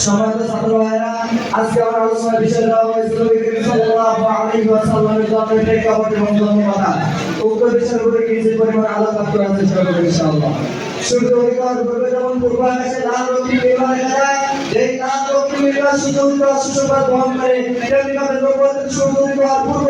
সমাজের ছাত্র ভাইরা আজকে আমার আলোচনার বিষয় দেওয়া হয়েছিল সাল্লাল্লাহু আলাইহি ওয়াসাল্লামের জন্মের প্রেক্ষাপট এবং জন্মকথা উক্ত উপরে কিছু পরিমাণ আলোচনা করার সুসংবাদ বহন করে পূর্ব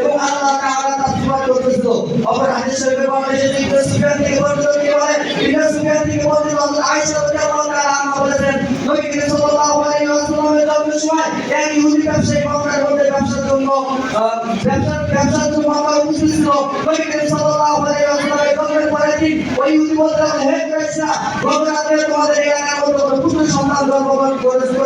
এবং আল্লাহ তাআলা তার সিফাত করতেছিল অপর হাদিস শরীফে বলা হয়েছে যে ইবনে সুফিয়ান থেকে বর্ণিত কি বলেন ইবনে সুফিয়ান থেকে বর্ণিত আয়েশা রাদিয়াল্লাহু তাআলা ব্যবসার ব্যবসার ব্যবসার ওই ইহুদি বলতে লাগল, হে কুরাইশরা গত তোমাদের এলাকার মধ্যে পুত্র সন্তান জন্মগ্রহণ করেছে।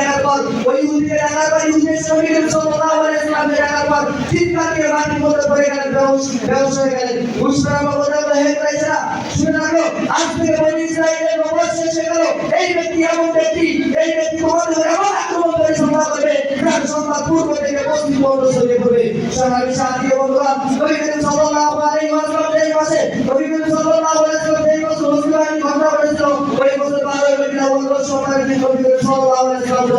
দেখার পর ওই ইহুদিকে দেখার পর নবী করিম সাল্লাল্লাহু আলাইহি ওয়াসাল্লামকে দেখার পর চিৎকার দিয়ে মাটির মধ্যে পড়ে গেলেন বেহুশ হয়ে গেলেন। মুসলমান বলে হে কুরাইশরা শুনে রাখো আজ থেকে বনি ইসরাইলের নবজ শেষ হয়ে গেল। এই ব্যক্তি এমন ব্যক্তি, এই ব্যক্তি উপর এমন আক্রমণ করে সংবাদ করবে যার সংবাদ পূর্ব থেকে পশ্চিম পর্যন্ত ছড়িয়ে পড়বে। সোনালী সাথী বন্ধুরা নবী করিম সাল্লাল্লাহু আলাইহি ওয়াসাল্লাম এই মাসে নবী করিম সাল্লাল্লাহু আলাইহি বছর মুসলিম ঘটনা ঘটেছিল ওই বছর বারো মদিনা বন্ধ সময়ের দিন নবী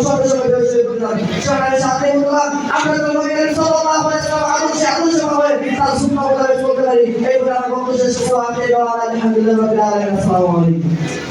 সঙ্গে সঙ্গে হয়ে পড়লেন সকালে সাথে বন্ধুরা আমরা আলহামদুলিল্লাহ